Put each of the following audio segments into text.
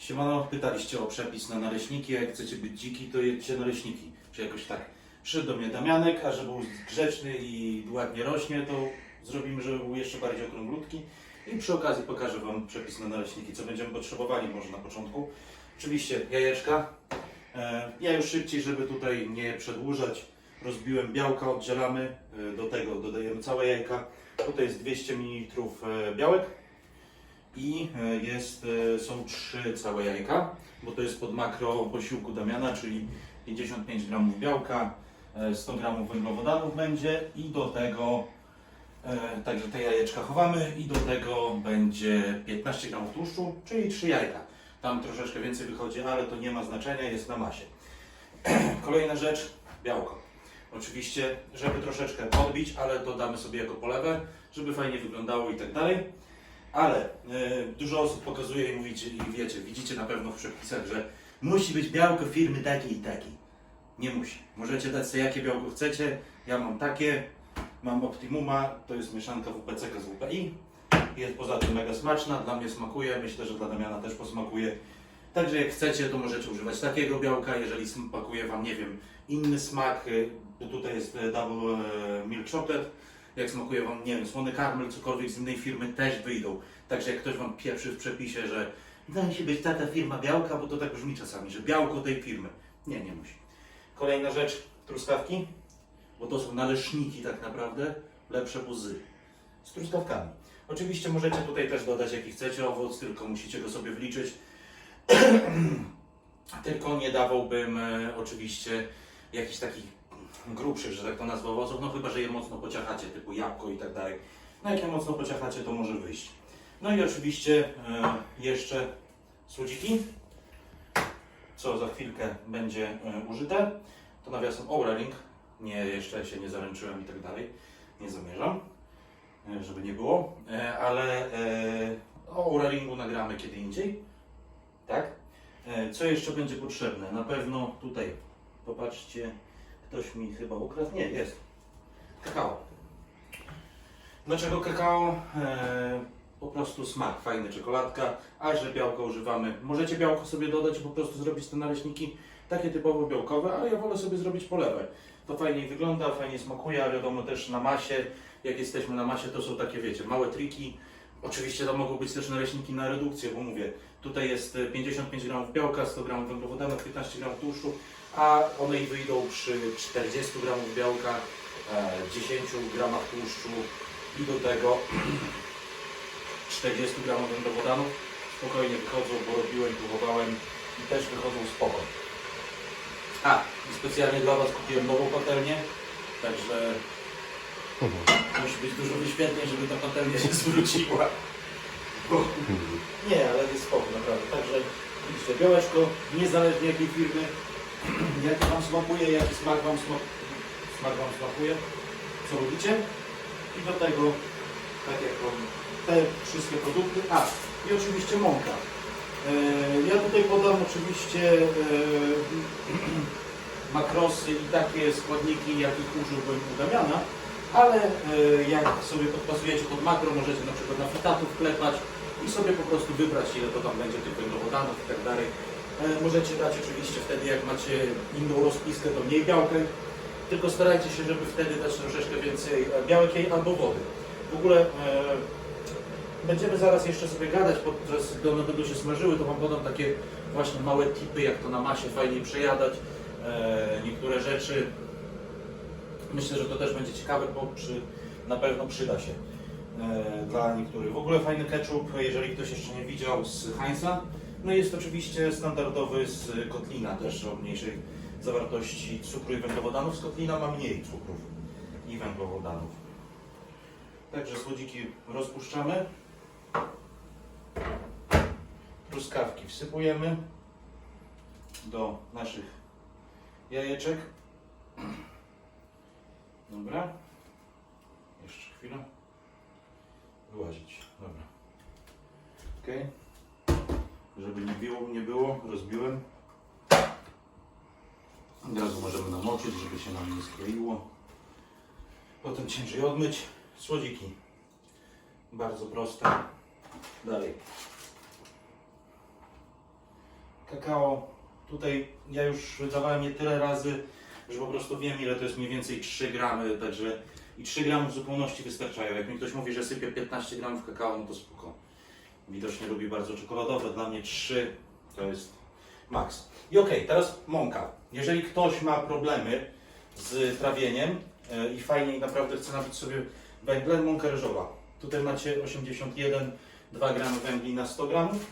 Siemano, pytaliście o przepis na naleśniki, jak chcecie być dziki, to jedźcie naleśniki. Czy jakoś tak. Przyszedł do mnie Damianek, a żeby był grzeczny i ładnie rośnie, to zrobimy, żeby był jeszcze bardziej okrąglutki. I przy okazji pokażę Wam przepis na naleśniki, co będziemy potrzebowali może na początku. Oczywiście jajeczka. E, Ja już szybciej, żeby tutaj nie przedłużać, rozbiłem białka, oddzielamy, e, do tego dodajemy całe jajka. Tutaj jest 200 ml białek i e, jest, e, są trzy całe jajka, bo to jest pod makro posiłku Damiana, czyli 55 gramów białka, e, 100 gramów węglowodanów będzie i do tego, e, także te jajeczka chowamy i do tego będzie 15 gramów tłuszczu, czyli 3 jajka. Tam troszeczkę więcej wychodzi, ale to nie ma znaczenia, jest na masie. Kolejna rzecz, białko. Oczywiście, żeby troszeczkę podbić, ale to damy sobie jako polewę, żeby fajnie wyglądało i tak dalej. Ale e, dużo osób pokazuje i mówicie, i wiecie, widzicie na pewno w przepisach, że musi być białko firmy takiej i takiej. Nie musi. Możecie dać sobie jakie białko chcecie. Ja mam takie, mam Optimuma, to jest mieszanka WPCK z WPI. Jest poza tym mega smaczna, dla mnie smakuje, myślę, że dla Damiana też posmakuje. Także jak chcecie, to możecie używać takiego białka, jeżeli smakuje Wam, nie wiem, inny smak, y, bo tutaj jest y, double y, milk chocolate, jak smakuje Wam, nie wiem, słony karmel, cokolwiek z innej firmy, też wyjdą. Także jak ktoś Wam pieprzy w przepisie, że to musi być taka firma białka, bo to tak brzmi czasami, że białko tej firmy. Nie, nie musi. Kolejna rzecz, truskawki, bo to są naleśniki tak naprawdę, lepsze buzy z truskawkami. Oczywiście możecie tutaj też dodać jaki chcecie owoc, tylko musicie go sobie wliczyć. tylko nie dawałbym e, oczywiście jakichś takich grubszych, że tak to nazwę owoców, no chyba, że je mocno pociachacie, typu jabłko i tak dalej. No jak je mocno pociachacie, to może wyjść. No i oczywiście e, jeszcze słodziki, co za chwilkę będzie e, użyte. To nawiasem Oura-Ring, nie, jeszcze się nie zaręczyłem i tak dalej, nie zamierzam, e, żeby nie było, ale e, o nagramy kiedy indziej, tak? Co jeszcze będzie potrzebne? Na pewno tutaj, popatrzcie, ktoś mi chyba ukradł, nie, jest, kakao. Dlaczego kakao? E, po prostu smak, fajny czekoladka, a że białko używamy. Możecie białko sobie dodać po prostu zrobić te naleśniki takie typowo białkowe, ale ja wolę sobie zrobić polewę. To fajniej wygląda, fajnie smakuje, a wiadomo też na masie, jak jesteśmy na masie, to są takie, wiecie, małe triki. Oczywiście to mogą być też naleśniki na redukcję, bo mówię, tutaj jest e, 55 gramów białka, 100 gramów węglowodanów, 15 gramów tłuszczu, a one i wyjdą przy 40 gramów białka, e, 10 gramach tłuszczu i do tego 40 gramów węglowodanów. Spokojnie wychodzą, bo robiłem, próbowałem i też wychodzą spoko. A, i specjalnie dla Was kupiłem nową patelnię, także musi być dużo wyświetleń, żeby ta patelnia się zwróciła. Bo... Nie, ale jest spoko, naprawdę. Także widzicie, białeczko, niezależnie jakiej firmy, jaki Wam smakuje, jaki smak Wam, smak... smak wam smakuje, co lubicie. I do tego, tak jak te wszystkie produkty. A, i oczywiście mąka. E, Ja tutaj podam oczywiście e, makrosy i takie składniki, jakich użyłbym u Damiana, ale e, jak sobie podpasujecie pod makro, możecie na przykład na fitatu wklepać i sobie po prostu wybrać, ile to tam będzie tych węglowodanów i tak dalej. Możecie dać oczywiście wtedy, jak macie inną rozpiskę, to mniej białka, tylko starajcie się, żeby wtedy dać troszeczkę więcej e, białek jej albo wody. W ogóle e, będziemy zaraz jeszcze sobie gadać, podczas gdy one będą się smażyły, to Wam podam takie właśnie małe tipy, jak to na masie fajniej przejadać. E, niektóre rzeczy myślę, że to też będzie ciekawe, bo przy, na pewno przyda się e, dla niektórych. W ogóle fajny ketchup, jeżeli ktoś jeszcze nie widział, z Heinza. No jest oczywiście standardowy z Kotlina, też o mniejszej zawartości cukru i węglowodanów. Z Kotlina ma mniej cukrów i węglowodanów. Także słodziki rozpuszczamy. Truskawki wsypujemy do naszych jajeczek. Dobra. Jeszcze chwilę. Wyłazić. Dobra. Ok. Żeby nie było, nie było, rozbiłem. Od razu możemy namoczyć, żeby się nam nie skleiło. Potem ciężej odmyć. Słodziki. Bardzo proste. Dalej. kakao, tutaj ja już dawałem je tyle razy, że po prostu wiem ile to jest mniej więcej 3 gramy, także i 3 gramy w zupełności wystarczają. Jak mi ktoś mówi, że sypie 15 gramów kakao, no to spoko. Widocznie lubi bardzo czekoladowe, dla mnie 3 to jest maks. I okej, teraz mąka. Jeżeli ktoś ma problemy z trawieniem e, i fajnie i naprawdę chce nabić sobie węglem, mąka ryżowa. Tutaj macie 81 2 gramy węgli na 100 gramów.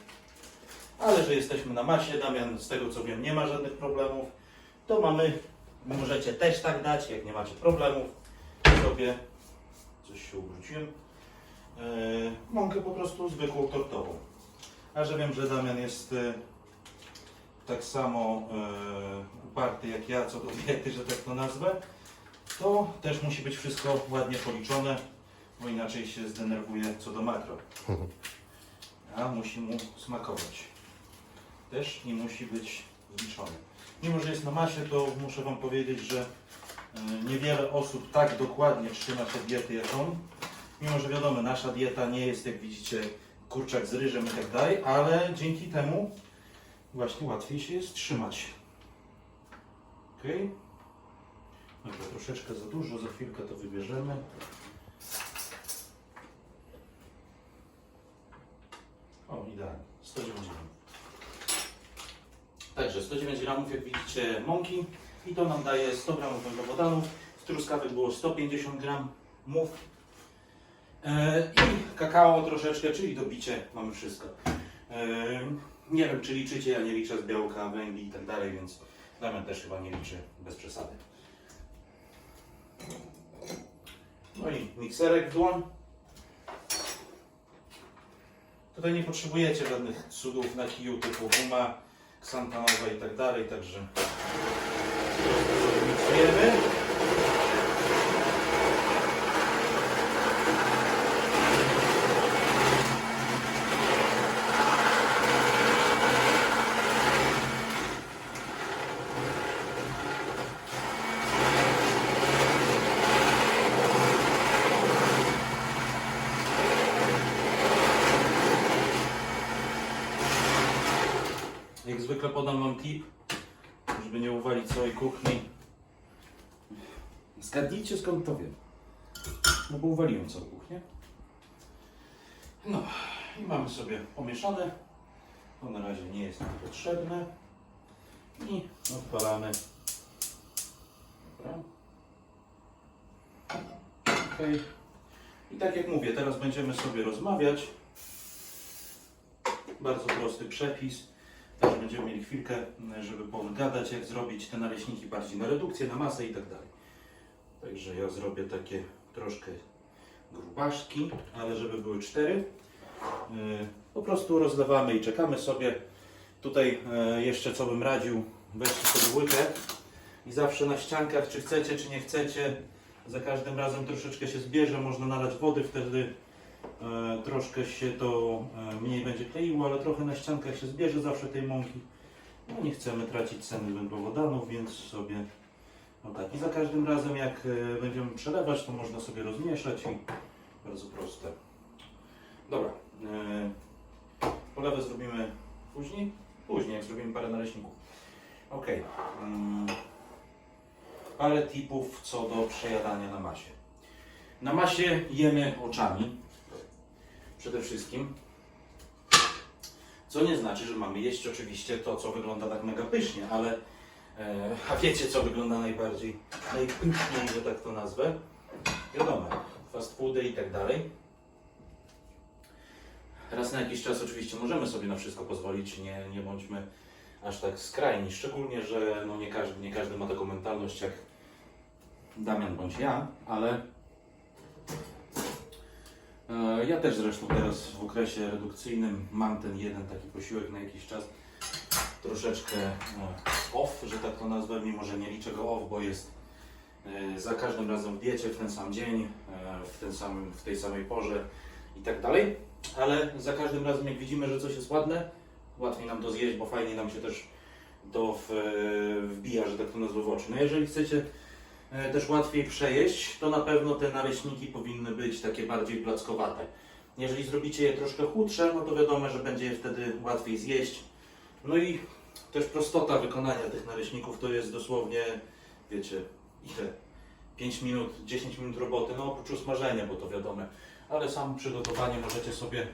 Ale że jesteśmy na masie, Damian z tego co wiem nie ma żadnych problemów, to mamy, możecie też tak dać, jak nie macie problemów, sobie, coś się ubrudziłem, mąkę po prostu zwykłą tortową. A że wiem, że Damian jest e, tak samo e, uparty jak ja co do diety, że tak to nazwę, to też musi być wszystko ładnie policzone, bo inaczej się zdenerwuje co do makro. A musi mu smakować. Też i musi być zliczony. Mimo, że jest na masie, to muszę Wam powiedzieć, że e, niewiele osób tak dokładnie trzyma się diety jak on. Mimo, że wiadomo, nasza dieta nie jest, jak widzicie, kurczak z ryżem i tak dalej, ale dzięki temu właśnie łatwiej się jest trzymać. Ok? Dobra, troszeczkę za dużo, za chwilkę to wybierzemy. O, idealnie. 109 gramów. Także 109 gramów, jak widzicie, mąki i to nam daje 100 gramów węglowodanów. W truskawek było 150 gram mów. E, I kakao troszeczkę, czyli dobicie, mamy wszystko. E, nie wiem, czy liczycie, ja nie liczę z białka, węgli i tak dalej, więc Damian też chyba nie liczy bez przesady. No i mikserek w dłoń. Tutaj nie potrzebujecie żadnych cudów na kiju typu guma, ksantanowa i tak dalej, także miksujemy. Jak zwykle podam Wam tip, żeby nie uwalić całej kuchni. Zgadnijcie skąd to wiem. No bo uwaliłem całą kuchnię. No i mamy sobie pomieszane. To na razie nie jest nam potrzebne. I odpalamy. Dobra. Okay. I tak jak mówię, teraz będziemy sobie rozmawiać. Bardzo prosty przepis. Też będziemy mieli chwilkę, żeby pogadać, jak zrobić te naleśniki bardziej na redukcję, na masę i tak dalej. Także ja zrobię takie troszkę grubaszki, ale żeby były cztery. Yy, Po prostu rozlewamy i czekamy sobie. Tutaj yy, jeszcze co bym radził, weźcie sobie łykę i zawsze na ściankach, czy chcecie, czy nie chcecie, za każdym razem troszeczkę się zbierze, można nalać wody, wtedy troszkę się to e, mniej będzie kleiło, ale trochę na ściankach się zbierze zawsze tej mąki. No nie chcemy tracić ceny węglowodanów, więc sobie no tak. I za każdym razem jak e, będziemy przelewać, to można sobie rozmieszać i bardzo proste. Dobra. E, polewę zrobimy później? Później, jak zrobimy parę naleśników. Ok. Mm, parę tipów co do przejadania na masie. Na masie jemy oczami, przede wszystkim. Co nie znaczy, że mamy jeść oczywiście to, co wygląda tak mega pysznie, ale e, a wiecie, co wygląda najbardziej, najpyszniej, że tak to nazwę? Wiadomo, fast foody i tak dalej. Raz na jakiś czas oczywiście możemy sobie na wszystko pozwolić, nie, nie bądźmy aż tak skrajni, szczególnie, że no nie, każdy, nie każdy ma taką mentalność jak Damian bądź ja, ale Ja też zresztą teraz w okresie redukcyjnym mam ten jeden taki posiłek na jakiś czas. Troszeczkę e, off, że tak to nazwę, mimo że nie liczę go off, bo jest e, za każdym razem w diecie w ten sam dzień, e, w, ten samym, w tej samej porze i tak dalej. Ale za każdym razem jak widzimy, że coś jest ładne, łatwiej nam to zjeść, bo fajnie nam się też to wbija, że tak to nazwę w oczy. No jeżeli chcecie e, też łatwiej przejeść, to na pewno te naleśniki powinny być takie bardziej plackowate. Jeżeli zrobicie je troszkę chudsze, no to wiadomo, że będzie je wtedy łatwiej zjeść. No i też prostota wykonania tych naleśników to jest dosłownie, wiecie, ile? 5 minut, 10 minut roboty, no oprócz usmażenia, bo to wiadomo, ale samo przygotowanie możecie sobie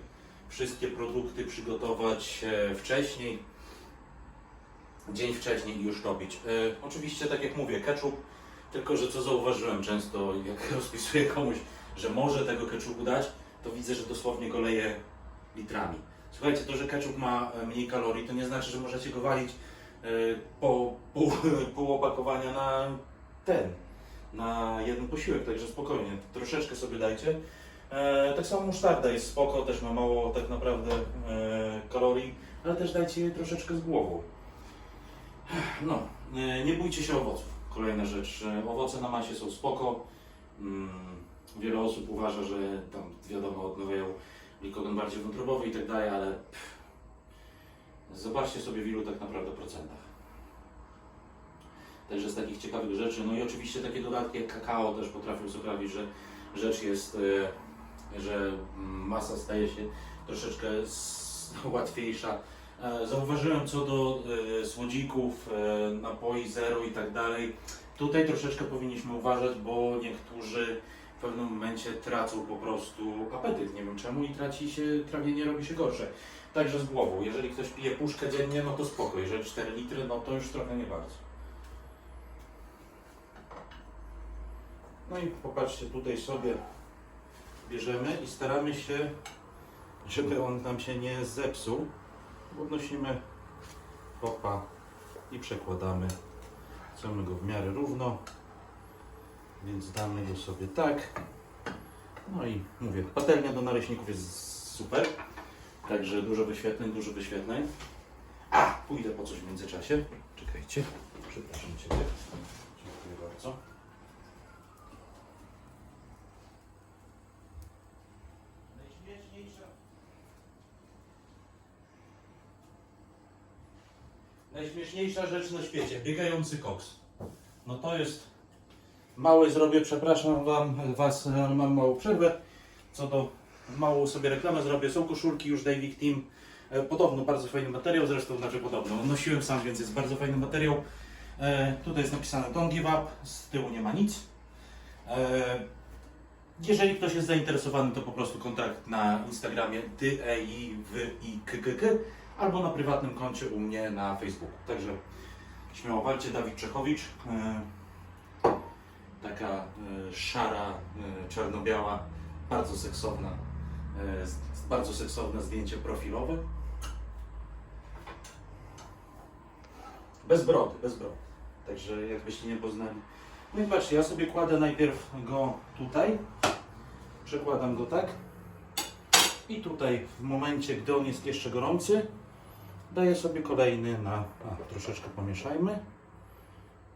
wszystkie produkty przygotować e, wcześniej, dzień wcześniej i już robić. E, oczywiście, tak jak mówię, ketchup, tylko że co zauważyłem często, jak rozpisuję komuś, że może tego ketchupu dać, to widzę, że dosłownie go leje litrami. Słuchajcie, to, że ketchup ma e, mniej kalorii, to nie znaczy, że możecie go walić e, po pół, pół opakowania na ten, na jeden posiłek, także spokojnie, troszeczkę sobie dajcie. E, tak samo musztarda jest spoko, też ma mało tak naprawdę kalorii, ale też dajcie jej troszeczkę z głową. No, nie bójcie się owoców. Kolejna rzecz, owoce na masie są spoko. Mm, wiele osób uważa, że tam wiadomo odnawiają glikogen bardziej wątrobowy i tak dalej, ale pff, zobaczcie sobie w ilu tak naprawdę procentach. Także z takich ciekawych rzeczy, no i oczywiście takie dodatki jak kakao też potrafią sprawić, że rzecz jest, e, że masa staje się troszeczkę łatwiejsza. E, Zauważyłem co do e, słodzików, e, napoi zero i tak dalej. Tutaj troszeczkę powinniśmy uważać, bo niektórzy w pewnym momencie tracą po prostu apetyt, nie wiem czemu i traci się, trawienie robi się gorsze. Także z głową, jeżeli ktoś pije puszkę dziennie, no to spoko, jeżeli 4 litry, no to już trochę nie bardzo. No i popatrzcie, tutaj sobie bierzemy i staramy się, żeby on nam się nie zepsuł. Podnosimy popa i przekładamy. Chcemy go w miarę równo, więc damy go sobie tak. No i mówię, patelnia do naleśników jest super. Także dużo wyświetleń, dużo wyświetleń. A, pójdę po coś w międzyczasie. Czekajcie. Przepraszam Ciebie. Dziękuję bardzo. Najśmieszniejsza. Najśmieszniejsza rzecz na świecie. Biegający koks. No to jest mały zrobię, przepraszam wam, was, mam małą przerwę. Co do małą sobie reklamę zrobię. Są koszulki już Davik Team. E, Podobno bardzo fajny materiał, zresztą znaczy podobno. Nosiłem sam, więc jest bardzo fajny materiał. E, tutaj jest napisane Don't give up, z tyłu nie ma nic. E, jeżeli ktoś jest zainteresowany, to po prostu kontakt na Instagramie ty, e, i, w, i, k, k, k, albo na prywatnym koncie u mnie na Facebooku. Także śmiało walcie, Dawid Czechowicz. E, taka e, szara, e, czarno-biała, bardzo seksowna, bardzo seksowne zdjęcie profilowe. Bez brody, bez brody. Także jakbyście nie poznali. No i patrzcie, ja sobie kładę najpierw go tutaj, przekładam go tak i tutaj w momencie, gdy on jest jeszcze gorący, daję sobie kolejny na, a, troszeczkę pomieszajmy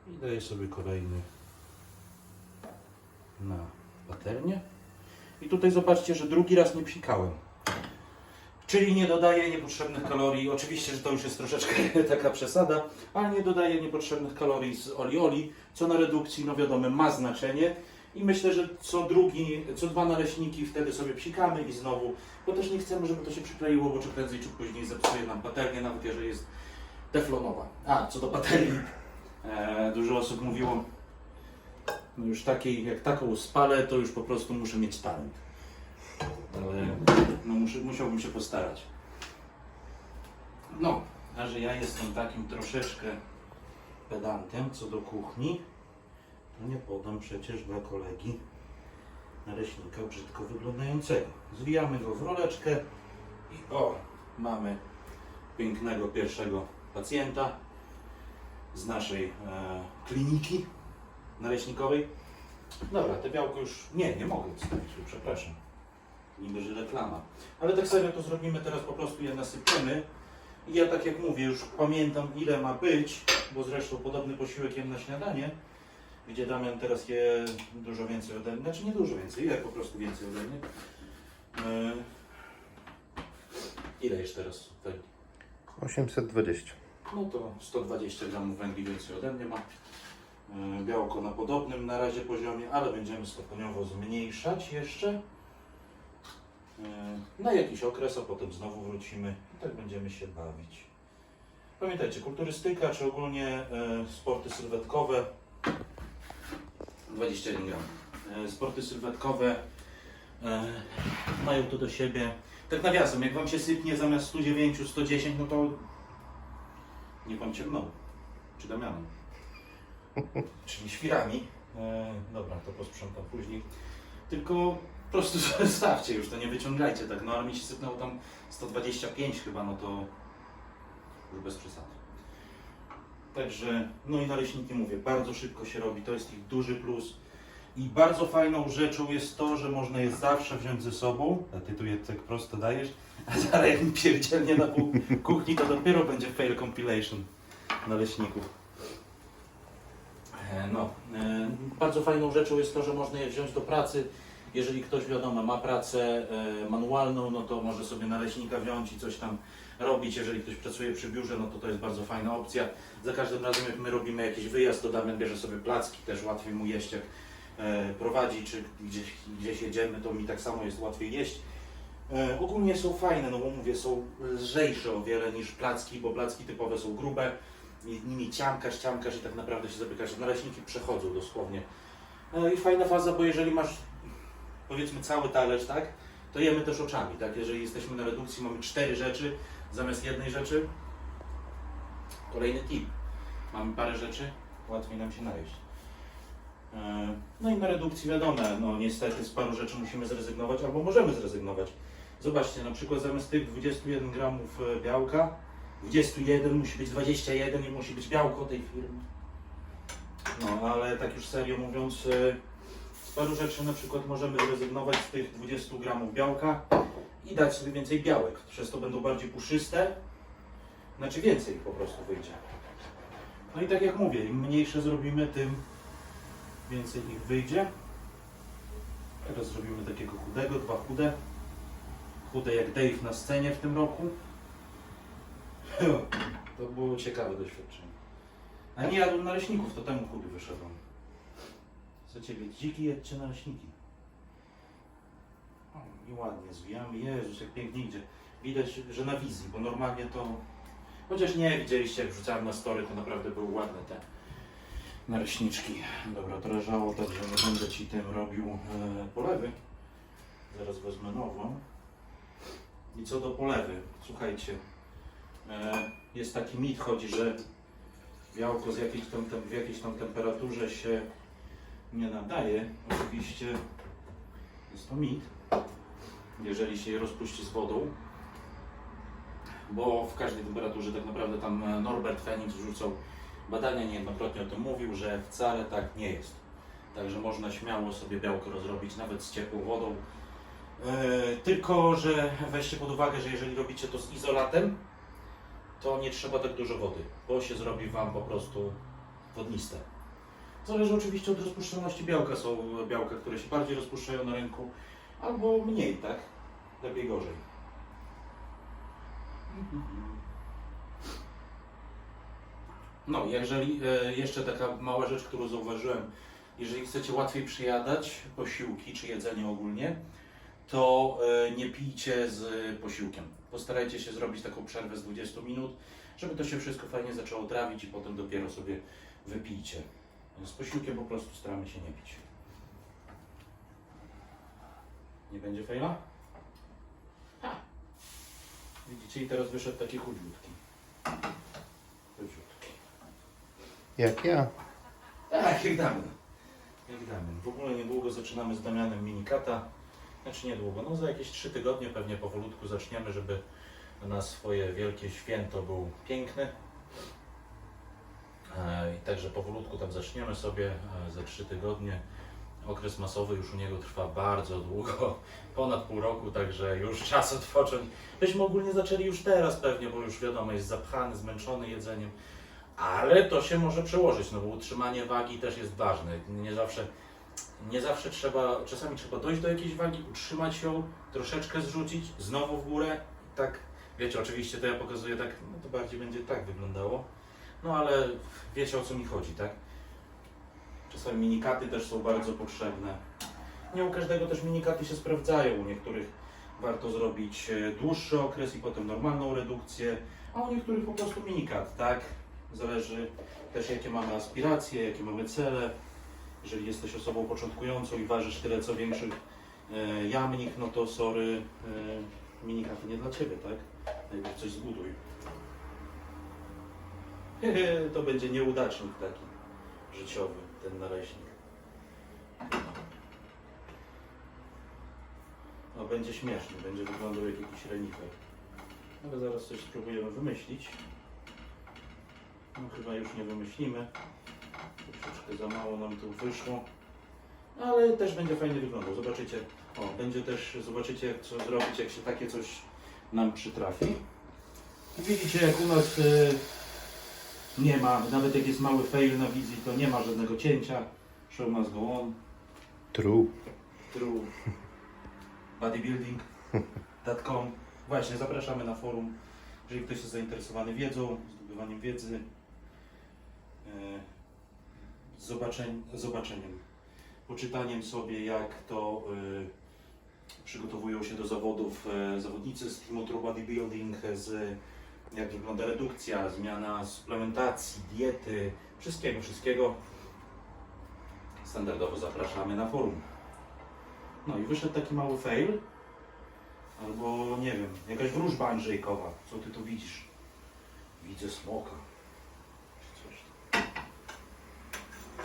i daję sobie kolejny na patelnię. I tutaj zobaczcie, że drugi raz nie psikałem. Czyli nie dodaję niepotrzebnych kalorii. Oczywiście, że to już jest troszeczkę taka przesada, ale nie dodaję niepotrzebnych kalorii z olioli, co na redukcji, no wiadomo, ma znaczenie. I myślę, że co drugi, co dwa naleśniki wtedy sobie psikamy i znowu, bo też nie chcemy, żeby to się przykleiło, bo czy prędzej czy później zepsuje nam patelnię, nawet jeżeli jest teflonowa. A, co do patelni, e, dużo osób mówiło, no już takiej, jak taką spalę, to już po prostu muszę mieć spalnik. Ale no muszę, musiałbym się postarać. No, a że ja jestem takim troszeczkę pedantem co do kuchni, nie podam przecież dla kolegi naleśnika brzydko wyglądającego. Zwijamy go w roleczkę i o, mamy pięknego pierwszego pacjenta z naszej e, kliniki naleśnikowej. Dobra, te białko już... Nie, nie mogę wstawić, przepraszam. Niby, że reklama. Ale tak serio to zrobimy teraz po prostu je nasypiemy. I ja tak jak mówię, już pamiętam ile ma być, bo zresztą podobny posiłek jem na śniadanie, gdzie Damian teraz je dużo więcej ode mnie, znaczy nie dużo więcej, je po prostu więcej ode mnie. E, ile jest teraz? Tak. 820. No to 120 gramów węgli więcej ode mnie ma. E, Białko na podobnym na razie poziomie, ale będziemy stopniowo zmniejszać jeszcze. E, Na jakiś okres, a potem znowu wrócimy i tak będziemy się bawić. Pamiętajcie, kulturystyka czy ogólnie e, sporty sylwetkowe 21 gram. E, sporty sylwetkowe e, mają to do siebie. Tak nawiasem, jak Wam się sypnie zamiast 109, 110, no to nie Pan ciągnął. Czy Damianem. Czyli świrami. E, dobra, to posprzątam później. Tylko po prostu zostawcie już, to nie wyciągajcie tak. No ale mi się sypnęło tam 125 chyba, no to już bez przesady. Także, no i naleśniki mówię, bardzo szybko się robi, to jest ich duży plus. I bardzo fajną rzeczą jest to, że można je zawsze wziąć ze sobą, a ty tu je tak prosto dajesz, a zaraz jak mi pierdzielnie na pół kuchni, to dopiero będzie fail compilation naleśników. E, No, e, bardzo fajną rzeczą jest to, że można je wziąć do pracy. Jeżeli ktoś, wiadomo, ma pracę e, manualną, no to może sobie naleśnika wziąć i coś tam robić. Jeżeli ktoś pracuje przy biurze, no to to jest bardzo fajna opcja. Za każdym razem, jak my robimy jakiś wyjazd, to Damian bierze sobie placki, też łatwiej mu jeść, jak e, prowadzi, czy gdzieś, gdzieś jedziemy, to mi tak samo jest łatwiej jeść. E, ogólnie są fajne, no bo mówię, są lżejsze o wiele niż placki, bo placki typowe są grube i nimi ciamkasz, ciamkasz i tak naprawdę się zapykasz. Naleśniki przechodzą dosłownie. No i fajna faza, bo jeżeli masz powiedzmy cały talerz, tak, to jemy też oczami, tak? Jeżeli jesteśmy na redukcji, mamy cztery rzeczy zamiast jednej rzeczy. Kolejny tip. Mamy parę rzeczy, łatwiej nam się najeść. E, No i na redukcji wiadomo, no niestety z paru rzeczy musimy zrezygnować albo możemy zrezygnować. Zobaczcie, na przykład zamiast tych 21 gramów e, białka, 21 musi być 21 i musi być białko tej firmy. No, ale tak już serio mówiąc, e, z paru rzeczy na przykład możemy zrezygnować z tych 20 gramów białka i dać sobie więcej białek. Przez to będą bardziej puszyste, znaczy więcej po prostu wyjdzie. No i tak jak mówię, im mniejsze zrobimy, tym więcej ich wyjdzie. Teraz zrobimy takiego chudego, dwa chude. Chude jak Dave na scenie w tym roku. To było ciekawe doświadczenie. A nie jadłem naleśników, to temu chudy wyszedłem. Chcecie mieć dziki, jedźcie naleśniki. I ładnie zwijamy. Jezus, jak pięknie idzie. Widać, że na wizji, bo normalnie to... Chociaż nie, widzieliście jak wrzucałem na story, to naprawdę były ładne te naleśniczki. Dobra, to leżało, także nie będę Ci tym robił e, polewy. Zaraz wezmę nową. I co do polewy, słuchajcie, e, jest taki mit chodzi, że białko z jakiejś tam, w jakiejś tam temperaturze się nie nadaje. Oczywiście jest to mit, jeżeli się je rozpuści z wodą, bo w każdej temperaturze tak naprawdę tam e, Norbert Fenix wrzucał badania, niejednokrotnie o tym mówił, że wcale tak nie jest. Także można śmiało sobie białko rozrobić nawet z ciepłą wodą. E, tylko, że weźcie pod uwagę, że jeżeli robicie to z izolatem, to nie trzeba tak dużo wody, bo się zrobi Wam po prostu wodniste. Zależy oczywiście od rozpuszczalności białka. Są białka, które się bardziej rozpuszczają na rynku, albo mniej, tak? Lepiej gorzej. No, jeżeli e, jeszcze taka mała rzecz, którą zauważyłem, jeżeli chcecie łatwiej przyjadać posiłki czy jedzenie ogólnie, to e, nie pijcie z posiłkiem. Postarajcie się zrobić taką przerwę z 20 minut, żeby to się wszystko fajnie zaczęło trawić i potem dopiero sobie wypijcie. Z posiłkiem po prostu staramy się nie pić. Nie będzie fejla? Ha! Widzicie, i teraz wyszedł taki chudziutki. Chudziutki. Jak ja? Tak, jak Damian. Jak Damian. W ogóle niedługo zaczynamy z Damianem minikata. Znaczy niedługo, no za jakieś trzy tygodnie pewnie powolutku zaczniemy, żeby na swoje wielkie święto był piękny. E, I także powolutku tam zaczniemy sobie e, za trzy tygodnie. Okres masowy już u niego trwa bardzo długo, ponad pół roku, także już czas odpocząć. Byśmy ogólnie zaczęli już teraz pewnie, bo już wiadomo, jest zapchany, zmęczony jedzeniem. Ale to się może przełożyć, no bo utrzymanie wagi też jest ważne. Nie zawsze, nie zawsze trzeba, czasami trzeba dojść do jakiejś wagi, utrzymać ją, troszeczkę zrzucić, znowu w górę. Tak, wiecie, oczywiście to ja pokazuję tak, no to bardziej będzie tak wyglądało. No ale wiecie o co mi chodzi, tak? Czasami minikaty też są bardzo potrzebne. Nie u każdego też minikaty się sprawdzają, u niektórych warto zrobić e, dłuższy okres i potem normalną redukcję, a u niektórych po prostu minikat, tak? Zależy też jakie mamy aspiracje, jakie mamy cele. Jeżeli jesteś osobą początkującą i ważysz tyle co większy e, jamnik, no to sorry, e, minikaty nie dla Ciebie, tak? Najpierw coś zbuduj. To będzie nieudacznik taki życiowy, ten naleśnik. No będzie śmieszny, będzie wyglądał jak jakiś renifer. Ale zaraz coś spróbujemy wymyślić. No chyba już nie wymyślimy. Troszeczkę za mało nam tu wyszło. Ale też będzie fajnie wyglądał. Zobaczycie. O, będzie też, zobaczycie jak co zrobić, jak się takie coś nam przytrafi. Widzicie jak u nas y, nie ma, nawet jak jest mały fail na wizji, to nie ma żadnego cięcia. Show must go on. True. True. Bodybuilding.com Właśnie, zapraszamy na forum. Jeżeli ktoś jest zainteresowany wiedzą, zdobywaniem wiedzy, e, zobaczeń, zobaczeniem, poczytaniem sobie, jak to e, przygotowują się do zawodów e, zawodnicy z True Bodybuilding, z jak wygląda redukcja, zmiana suplementacji, diety, wszystkiego, wszystkiego. Standardowo zapraszamy na forum. No i wyszedł taki mały fail. Albo nie wiem, jakaś wróżba Andrzejkowa. Co ty tu widzisz? Widzę smoka. Coś.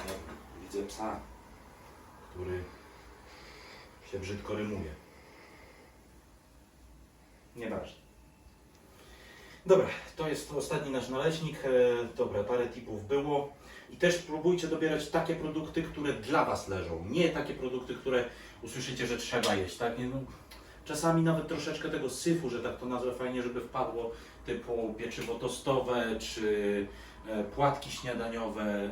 Nie, Widzę psa, który się brzydko rymuje. Nieważne. Dobra, to jest ostatni nasz naleśnik. E, Dobra, parę tipów było. I też próbujcie dobierać takie produkty, które dla Was leżą. Nie takie produkty, które usłyszycie, że trzeba jeść. Tak? Nie, no, czasami nawet troszeczkę tego syfu, że tak to nazwę fajnie, żeby wpadło, typu pieczywo tostowe, czy e, płatki śniadaniowe e,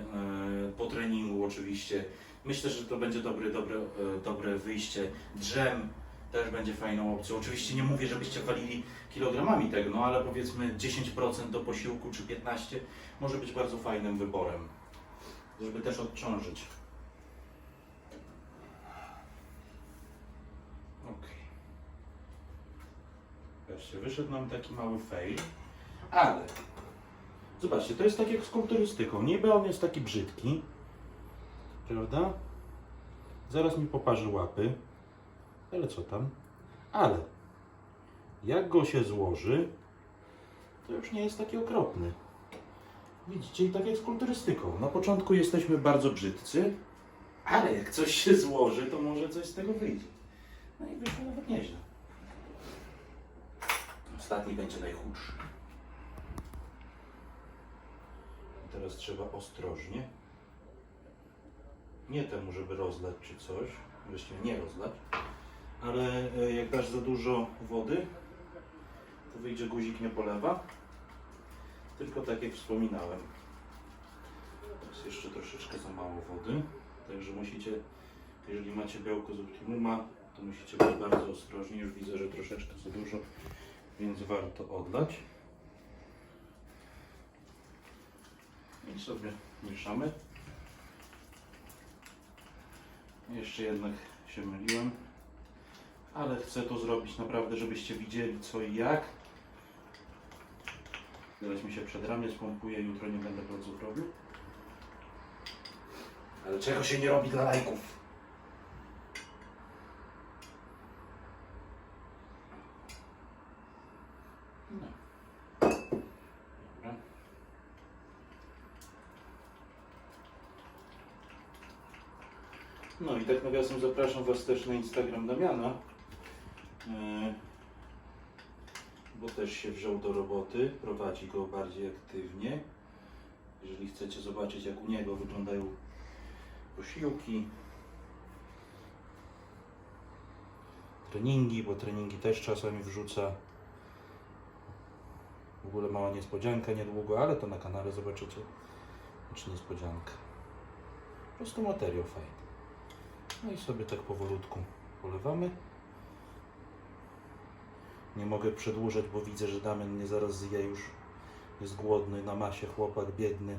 po treningu oczywiście. Myślę, że to będzie dobre, dobre, dobre wyjście. Drzem też będzie fajną opcją. Oczywiście nie mówię, żebyście walili kilogramami tego, no ale powiedzmy 10% do posiłku czy 15% może być bardzo fajnym wyborem, żeby też odciążyć. Okej. Patrzcie, wyszedł nam taki mały fail, ale zobaczcie, to jest tak jak z kulturystyką. Niby on jest taki brzydki, prawda? Zaraz mi poparzy łapy, ale co tam? Ale jak go się złoży, to już nie jest taki okropny. Widzicie, i tak jak z kulturystyką. Na początku jesteśmy bardzo brzydcy, ale jak coś się złoży, to może coś z tego wyjdzie. No i wyszło nawet nieźle. Ostatni będzie najchudszy. Teraz trzeba ostrożnie. Nie temu, żeby rozlać czy coś. Właściwie nie rozlać. Ale e, jak dasz za dużo wody, to wyjdzie guzik nie polewa. Tylko tak jak wspominałem. Jest jeszcze troszeczkę za mało wody. Także musicie, jeżeli macie białko z optimuma, to musicie być bardzo ostrożni. Już widzę, że troszeczkę za dużo, więc warto odlać. I sobie mieszamy. Jeszcze jednak się myliłem. Ale chcę to zrobić naprawdę, żebyście widzieli co i jak. Zaraz mi się przed ramię spompuje, jutro nie będę palców robił. Ale czego się nie robi dla lajków? No. Dobra. No i tak nawiasem zapraszam Was też na Instagram Damiana, bo też się wziął do roboty, prowadzi go bardziej aktywnie. Jeżeli chcecie zobaczyć jak u niego wyglądają posiłki, treningi, bo treningi też czasami wrzuca. W ogóle mała niespodzianka niedługo, ale to na kanale zobaczycie. Znaczy niespodzianka. Po prostu materiał fajny. No i sobie tak powolutku polewamy. Nie mogę przedłużać, bo widzę, że Damian mnie zaraz zje już. Jest głodny, na masie chłopak, biedny.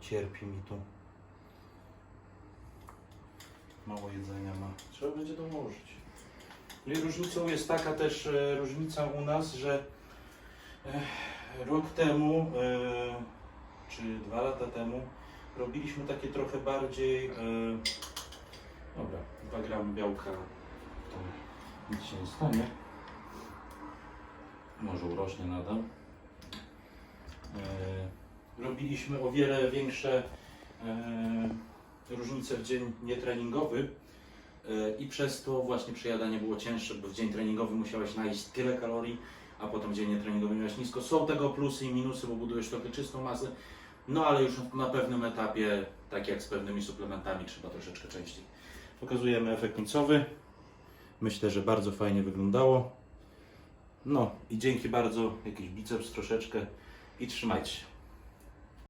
Cierpi mi tu. Mało jedzenia ma. Trzeba będzie dołożyć. I różnicą jest taka też e, różnica u nas, że e, Rok temu, e, czy dwa lata temu, robiliśmy takie trochę bardziej. E, dobra, 2 gram białka, to nic się nie stanie. Może urośnie nadal. E, robiliśmy o wiele większe e, różnice w dzień nietreningowy. E, I przez to właśnie przejadanie było cięższe, bo w dzień treningowy musiałeś najeść tyle kalorii, a potem dzień nietreningowy miałeś nisko. Są tego plusy i minusy, bo budujesz trochę czystą masę, no ale już na pewnym etapie, tak jak z pewnymi suplementami, trzeba troszeczkę częściej. Pokazujemy efekt końcowy. Myślę, że bardzo fajnie wyglądało. No i dzięki bardzo, jakiś biceps troszeczkę i trzymajcie się.